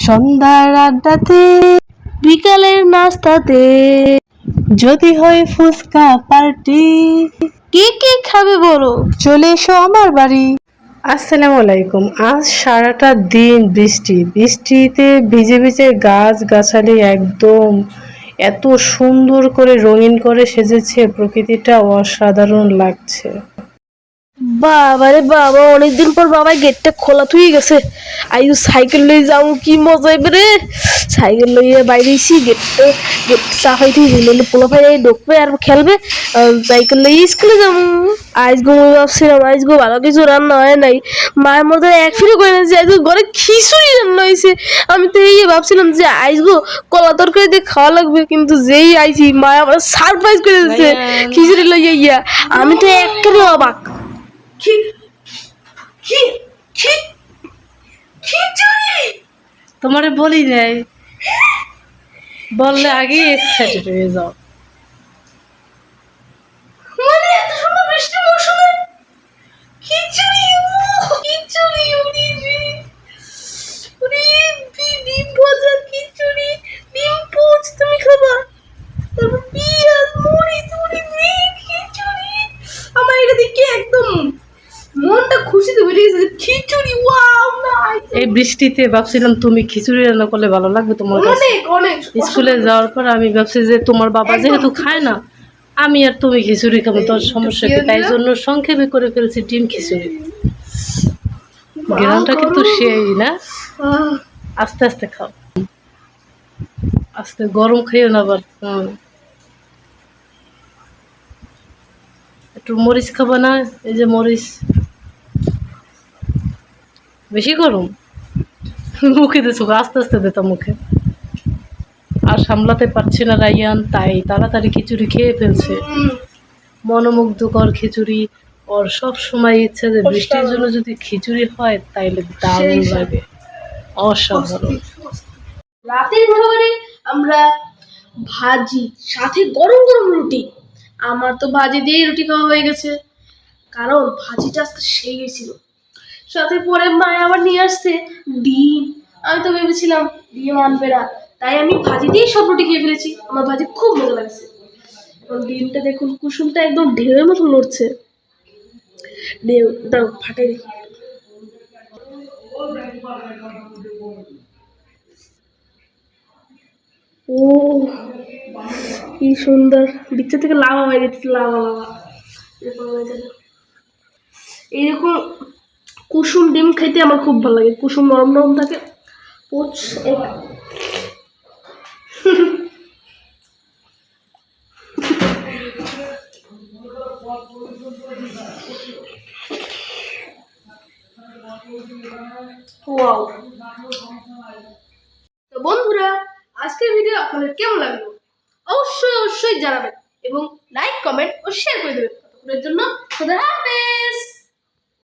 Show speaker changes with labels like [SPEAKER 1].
[SPEAKER 1] সন্ধ্যার আড্ডাতে বিকালের নাস্তাতে যদি হয় ফুচকা পার্টি।
[SPEAKER 2] কে কে খাবে বলো?
[SPEAKER 1] চলে এসো আমার বাড়ি। আসসালামু আলাইকুম। আজ সারাটা দিন বৃষ্টি। বৃষ্টিতে ভিজে ভিজে গাছ গাছালি একদম এত সুন্দর করে রঙিন করে সেজেছে। প্রকৃতিটা অসাধারণ লাগছে।
[SPEAKER 2] বাবা রে বাবা অনেকদিন পর বাবা গেটটা খোলা থুই গেছে। আইউ সাইকেল লই যাও কি মজা রে। সাইকেল লইয়ে বাইরে এসি গেটটা গেট চাপাই থুই দিলে পোলা ভাই ঢুকবে আর খেলবে। সাইকেল লইয়ে স্কুলে যাব। আজ গো ভাবছিলাম আজ গো ভালো কিছু রান্না হয় নাই। মায়ের মধ্যে এক ফিরে করে না যে আজ ঘরে খিচুড়ি রান্না হয়েছে। আমি তো এই ভাবছিলাম যে আজ গো কলা তরকারি দিয়ে খাওয়া লাগবে কিন্তু যেই আইছি মা আমার সারপ্রাইজ করে দিচ্ছে খিচুড়ি লইয়া ইয়া আমি তো একেবারে অবাক।
[SPEAKER 3] কি কি কি খিচুড়ি
[SPEAKER 1] তোমারে বলি নাই। বললে আগে এক্সাইটেড হয়ে যাও।
[SPEAKER 3] মানে এত সুন্দর বৃষ্টি মৌসুমে খিচুড়ি উহ, খিচুড়ি উনি উনি ডিম ভাজা খিচুড়ি ডিম পোচ তুমি খাবা? তারপর পেঁয়াজ মরিচ উনি খিচুড়ি আমার এটা দেখে একদম খুশিতে বেরিয়ে গেছে খিচুড়ি ওয়াও নাইস
[SPEAKER 1] এই বৃষ্টিতে ভাবছিলাম তুমি খিচুড়ি রান্না করলে ভালো লাগবে তোমার
[SPEAKER 3] অনেক অনেক
[SPEAKER 1] স্কুলে যাওয়ার পর আমি ভাবছি যে তোমার বাবা যেহেতু খায় না আমি আর তুমি খিচুড়ি খাব তোর সমস্যা কি তাই জন্য সংক্ষেপে করে ফেলছি ডিম খিচুড়ি। গ্রামটা কিন্তু সেই না? আস্তে আস্তে খাও। আস্তে গরম খাইও না আবার। একটু মরিচ খাব না? এই যে মরিচ। বেশি গরম? মুখে দিছো আস্তে আস্তে দিতাম মুখে। আর সামলাতে পারছে না রাইয়ান তাই তাড়াতাড়ি খিচুড়ি খেয়ে ফেলছে। মনোমুগ্ধকর খিচুড়ি ওর সব সময় ইচ্ছে যে বৃষ্টির জন্য যদি খিচুড়ি হয় তাইলে দারুণ লাগে। অসাধারণ।
[SPEAKER 2] রাতের খাবারে আমরা ভাজি সাথে গরম গরম রুটি। আমার তো ভাজি দিয়েই রুটি খাওয়া হয়ে গেছে। কারণ ভাজিটা আজকে সেই গেছিল সাথে পরে মা আবার নিয়ে আসছে ডিম। আমি তো ভেবেছিলাম ডিম আনবে না। তাই আমি ভাজি দিয়েই সব রুটি খেয়ে ফেলেছি। আমার ভাজি খুব মজা লাগছে। এবং ডিমটা দেখুন, কুসুমটা একদম ঢেউয়ের মতো নড়ছে। ঢেউ, দাও ফাটে দেখি। ও, কি সুন্দর। বিচ্ছে থেকে লাভা বাইরে লাভা লাভা এরকম এইরকম কুসুম ডিম খেতে আমার খুব ভালো লাগে। কুসুম নরম নরম থাকে। তো বন্ধুরা, আজকের ভিডিও আপনাদের কেমন লাগল? অবশ্যই অবশ্যই জানাবেন এবং লাইক কমেন্ট ও শেয়ার করে দেবেন। জন্য খোদা হাফেজ।